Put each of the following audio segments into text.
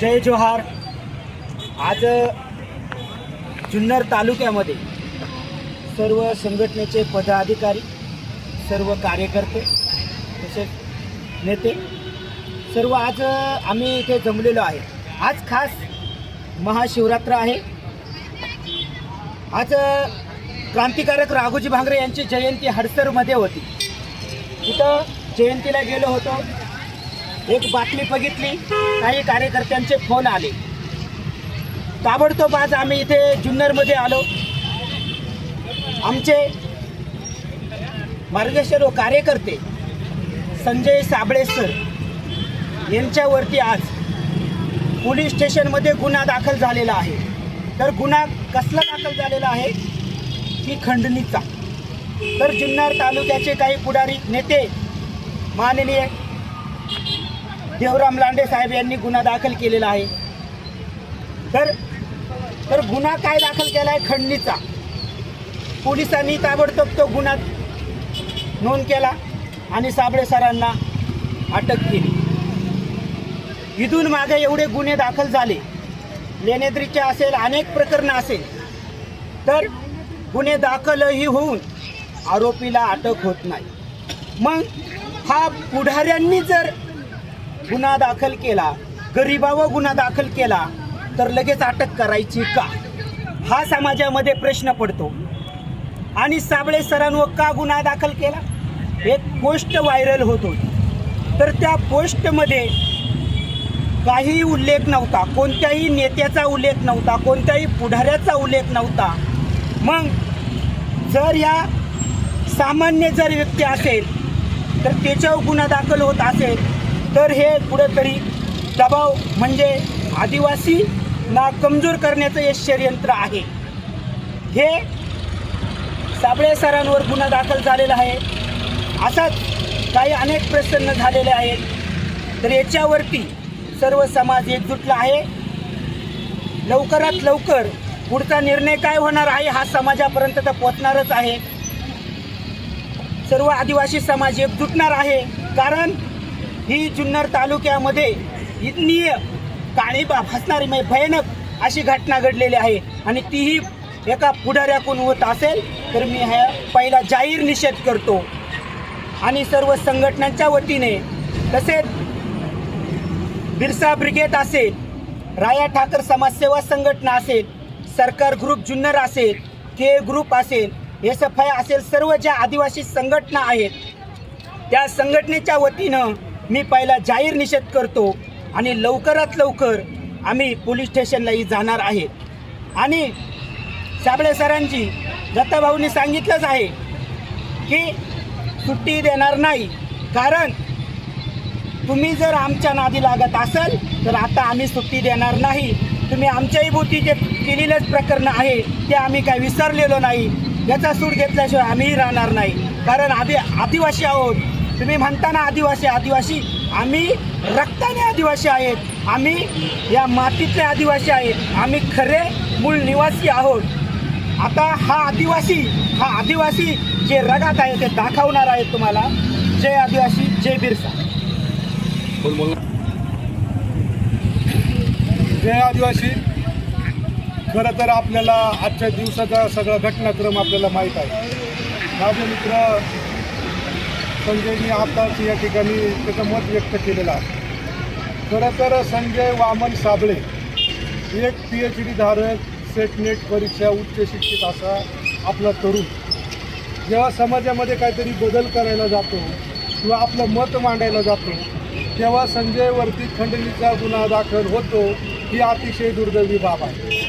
जय जोहार. आज जुन्नर तालुक्यामध्ये सर्व संघटनेचे पदाधिकारी सर्व कार्यकर्ते तसेच नेते सर्व आज आम्ही इथे जमलेलो आहे. आज खास महाशिवरात्र आहे. आज क्रांतिकारक राघोजी भांगरे यांची जयंती हडसरमध्ये होती. तिथं जयंतीला गेलो होतो. एक बातमी बघितली काही कार्यकर्त्यांचे फोन आले. ताबडतोब आज आम्ही इथे जुन्नरमध्ये आलो. आमचे मार्गदर्शक व कार्यकर्ते संजय साबळे सर यांच्यावरती आज पोलीस स्टेशनमध्ये गुन्हा दाखल झालेला आहे. तर गुन्हा कसला दाखल झालेला आहे? की खंडणीचा. तर जुन्नर तालुक्याचे काही पुढारी नेते माननीय देवराम लांडे साहेब यांनी गुन्हा दाखल केलेला आहे. तर तर गुन्हा काय दाखल केला आहे? खंडणीचा. पोलिसांनी ताबडतोब तो गुन्हा नोंद केला आणि साबळे सरांना अटक केली. इथून मागे एवढे गुन्हे दाखल झाले. लेनेद्रीचे असेल अनेक प्रकरणं असेल. तर गुन्हे दाखलही होऊन आरोपीला अटक होत नाही. मग हा पुढाऱ्यांनी जर गुन्हा दाखल केला गरिबावर गुन्हा दाखल केला तर लगेच अटक करायची का? हा समाजामध्ये प्रश्न पडतो. आणि साबळे सरांवर का गुन्हा दाखल केला? एक पोस्ट व्हायरल होत होती. तर त्या पोस्टमध्ये काही उल्लेख नव्हता कोणत्याही नेत्याचा उल्लेख नव्हता कोणत्याही पुढाऱ्याचा उल्लेख नव्हता. मग जर या सामान्य जर व्यक्ती असेल तर त्याच्यावर गुन्हा दाखल होत असेल तर हे कुठंतरी दबाव म्हणजे आदिवासींना कमजोर करण्याचं हे षडयंत्र आहे. हे साबळे सरांवर गुन्हा दाखल झालेला आहे. असाच काही अनेक प्रसन्न झालेले आहेत. तर याच्यावरती सर्व समाज एकजुटला आहे. लवकरात लवकर पुढचा निर्णय काय होणार आहे हा समाजापर्यंत तर पोचणारच आहे. सर्व आदिवासी समाज एकजुटणार आहे. कारण ही जुन्नर तालुक्यामध्ये इतनीय काळीबा भासणारी म्हणजे भयानक अशी घटना घडलेली आहे. आणि तीही एका पुढाऱ्याकून होत असेल तर मी ह्या पहिला जाहीर निषेध करतो. आणि सर्व संघटनांच्या वतीने तसेच बिरसा ब्रिगेड असेल राया ठाकर समाजसेवा संघटना असेल सरकार ग्रुप जुन्नर असेल के ग्रुप असेल एस एफ आय असेल सर्व ज्या आदिवासी संघटना आहेत त्या संघटनेच्या वतीनं मी पहिला जाहीर निषेध करतो आणि लवकरात लवकर आम्ही पोलीस स्टेशनलाही जाणार आहे. आणि साबळे सरांची दत्ताभाऊंनी सांगितलंच आहे की सुट्टी देणार नाही. कारण तुम्ही जर आमच्या नादी लागत असाल तर आता आम्ही सुट्टी देणार नाही. तुम्ही आमच्याही भोवती जे केलेलेच प्रकरणं आहे ते आम्ही काय विसरलेलो नाही. याचा सूट घेतल्याशिवाय आम्हीही राहणार नाही. कारण आम्ही आदिवासी आहोत. तुम्ही म्हणता ना आदिवासी आदिवासी. आम्ही रक्ताने आदिवासी आहेत. आम्ही या मातीतले आदिवासी आहेत. आम्ही खरे मूळ निवासी आहोत. आता हा आदिवासी हा आदिवासी जे रगात आहे ते दाखवणार आहे तुम्हाला. जय आदिवासी जय बिरसा. जय आदिवासी. खरं तर आपल्याला आजच्या दिवसाचा सगळा घटनाक्रम आपल्याला माहीत आहे. माझे मित्र संजयनी आताच या ठिकाणी त्याचं मत व्यक्त केलेलं आहे. खरं तर संजय वामन साबळे एक पी एच डी धारक सेट नेट परीक्षा उच्च शिक्षित असा आपला तरुण. जेव्हा समाजामध्ये काहीतरी बदल करायला जातो किंवा आपलं मत मांडायला जातो तेव्हा संजयवरती खंडणीचा गुन्हा दाखल होतो ही अतिशय दुर्दैवी बाब आहे.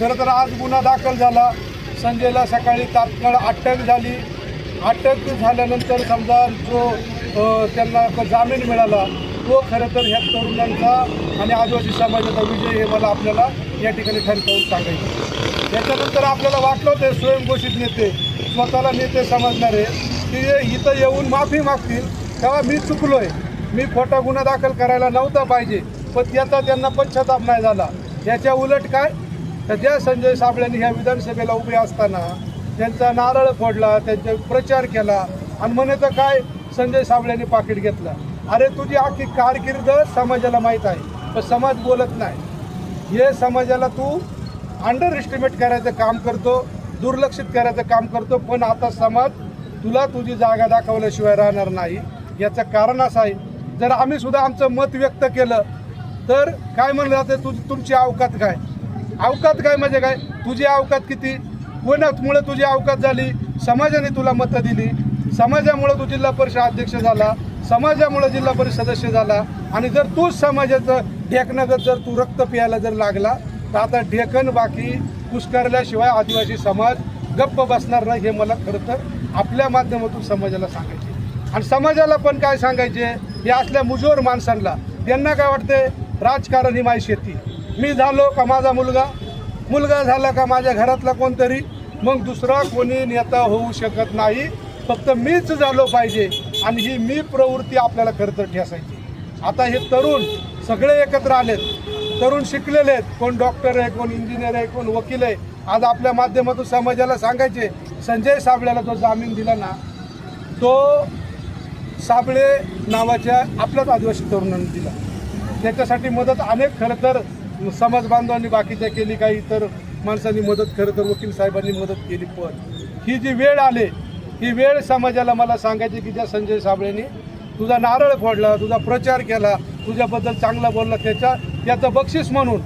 खरं तर आज गुन्हा दाखल झाला. संजयला सकाळी तात्काळ अटक झाली. अटक झाल्यानंतर समजा जो त्यांना जामीन मिळाला तो खरं तर ह्या तरुणांचा आणि आदिवासी समाजाचा विजय हे मला आपल्याला या ठिकाणी ठणकावून सांगायचं त्याच्यानंतर आपल्याला वाटलं होतं स्वयंघोषित नेते स्वतःला नेते समजणारे की इथं येऊन माफी मागतील तेव्हा मी चुकलोय. मी खोटा गुन्हा दाखल करायला नव्हता पाहिजे पण त्याचा त्यांना पश्चाताप नाही झाला. याच्या उलट काय? तर ज्या संजय साबळ्यांनी ह्या विधानसभेला उभे असताना त्यांचा नारळ फोडला त्यांचा प्रचार केला आणि म्हणायचं काय? संजय साबळ्यांनी पाकिट घेतलं. अरे तुझी आखी कारकीर्द समाजाला माहीत आहे पण समाज बोलत नाही. हे समाजाला तू अंडर एस्टिमेट करायचं काम करतो दुर्लक्षित करायचं काम करतो पण आता समाज तुला तुझी जागा दाखवल्याशिवाय राहणार नाही. याचं कारण असं आहे जर आम्ही सुद्धा आमचं मत व्यक्त केलं तर काय म्हणलं जातं? तुझी तुमची अवकात काय? अवकात काय म्हणजे काय? तुझी अवकात किती? कोणामुळे तुझी अवकात झाली. समाजाने तुला मतं दिली. समाजामुळे तू जिल्हा परिषद अध्यक्ष झाला. समाजामुळे जिल्हा परिषद सदस्य झाला. आणि जर तूच समाजाचं ढेकनगत जर तू रक्त प्यायला जर लागला तर आता ढेकण बाकी पुष्करल्याशिवाय आदिवासी समाज गप्प बसणार नाही हे मला खरं तर आपल्या माध्यमातून समाजाला सांगायचे. आणि समाजाला पण काय सांगायचे? हे असल्या मुजोर माणसांना. त्यांना काय वाटते राजकारण ही माझी शेती. मी झालो का माझा मुलगा? मुलगा झाला का माझ्या घरातला कोणतरी मग दुसरा कोणी नेता होऊ शकत नाही. फक्त मीच झालो पाहिजे आणि ही मी प्रवृत्ती आपल्याला खरं तर ठेसायची. आता हे तरुण सगळे एकत्र आलेत. तरुण शिकलेले आहेत. कोण डॉक्टर आहे कोण इंजिनियर आहे कोण वकील आहे. आज आपल्या माध्यमातून समाजाला सांगायचे संजय साबळ्याला जो जामीन दिला ना तो साबळे नावाच्या आपल्याच आदिवासी तरुणांनी दिला. त्याच्यासाठी मदत अनेक खरं तर समाज बांधवांनी बाकीच्या केली काही इतर माणसांनी मदत खरं तर वकील साहेबांनी मदत केली पण ही जी वेळ आली ही वेळ समाजाला मला सांगायची की ज्या संजय साबळेने तुझा नारळ फोडला तुझा प्रचार केला तुझ्याबद्दल चांगला बोलला त्याच्या त्याचं बक्षीस म्हणून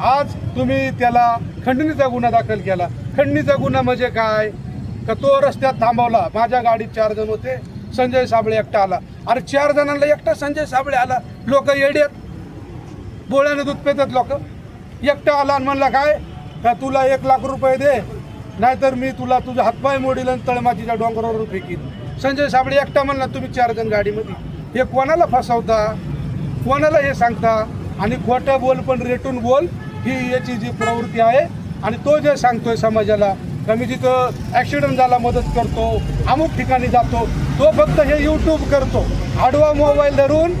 आज तुम्ही त्याला खंडणीचा गुन्हा दाखल केला. खंडणीचा गुन्हा म्हणजे काय? का तो रस्त्यात थांबवला. माझ्या गाडीत चार जण होते. संजय साबळे एकटा आला. अरे चार जणांना एकटा संजय साबळे आला. लोक येड्यात. बोळ्याने दूध पेतात लोक. एकटा आला आणि म्हणला काय? का तुला एक लाख रुपये दे? नाहीतर मी तुला तुझा हातपाय मोडील आणि तळमातीच्या डोंगरावर फेकीन संजय साबळे एकटा म्हणला तुम्ही चार जण गाडीमध्ये. हे कोणाला फसवता? कोणाला हे सांगता? आणि खोटं बोल पण रेटून बोल ही याची जी प्रवृत्ती आहे. आणि तो जे सांगतोय समाजाला का मी तिथं ॲक्सिडेंट झाला मदत करतो अमुक ठिकाणी जातो तो फक्त हे यूट्यूब करतो. आडवा मोबाईल धरून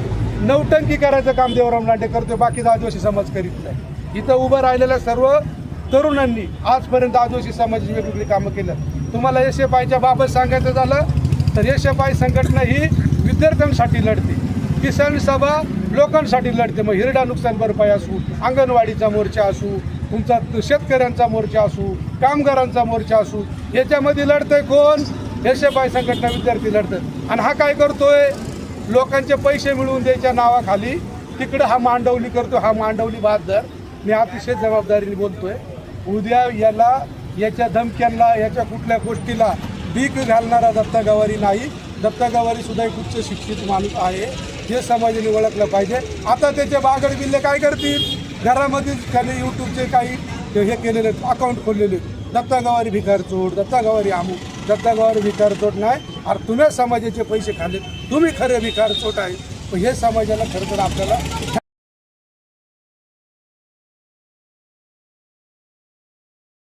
नवटंकी करायचं काम देवराम लांडे करतो बाकीचा आदिवासी समाज करीत नाही. इथं उभं राहिलेल्या सर्व तरुणांनी आजपर्यंत आदिवासी समाजाची वेगवेगळी कामं केलं. तुम्हाला एस एफ आयच्या बाबत सांगायचं झालं तर एस एफ आय संघटना ही विद्यार्थ्यांसाठी लढते किसान सभा लोकांसाठी लढते. मग हिरडा नुकसान भरपाई असू अंगणवाडीचा मोर्चा असू तुमचा शेतकऱ्यांचा मोर्चा असू कामगारांचा मोर्चा असू याच्यामध्ये लढतंय कोण? एस एफ आय संघटना विद्यार्थी लढतात आणि हा काय करतोय? लोकांचे पैसे मिळवून द्यायच्या नावाखाली तिकडं हा मांडवली करतो हा मांडवली बहादर मी अतिशय जबाबदारीने बोलतोय. उद्या याला याच्या धमक्यांना याच्या कुठल्या गोष्टीला भीक घालणारा दत्ता गवारी नाही. दत्ता गवारी सुद्धा एक उच्च शिक्षित माणूस आहे. हे समाजाने ओळखलं पाहिजे. आता त्याचे बागड बिल्ले काय करतील? घरामध्येच त्याने यूट्यूबचे काही हे केलेले अकाउंट खोललेले दत्ता गवारी भिकार चोट दत्ता गवारी आमू दत्ता गवारी भिकार चोट नाही. अरे तुम्ही समाजाचे पैसे खाल्ले तुम्ही खरे विकार चोट आहे. पण हे समाजाला खरं तर आपल्याला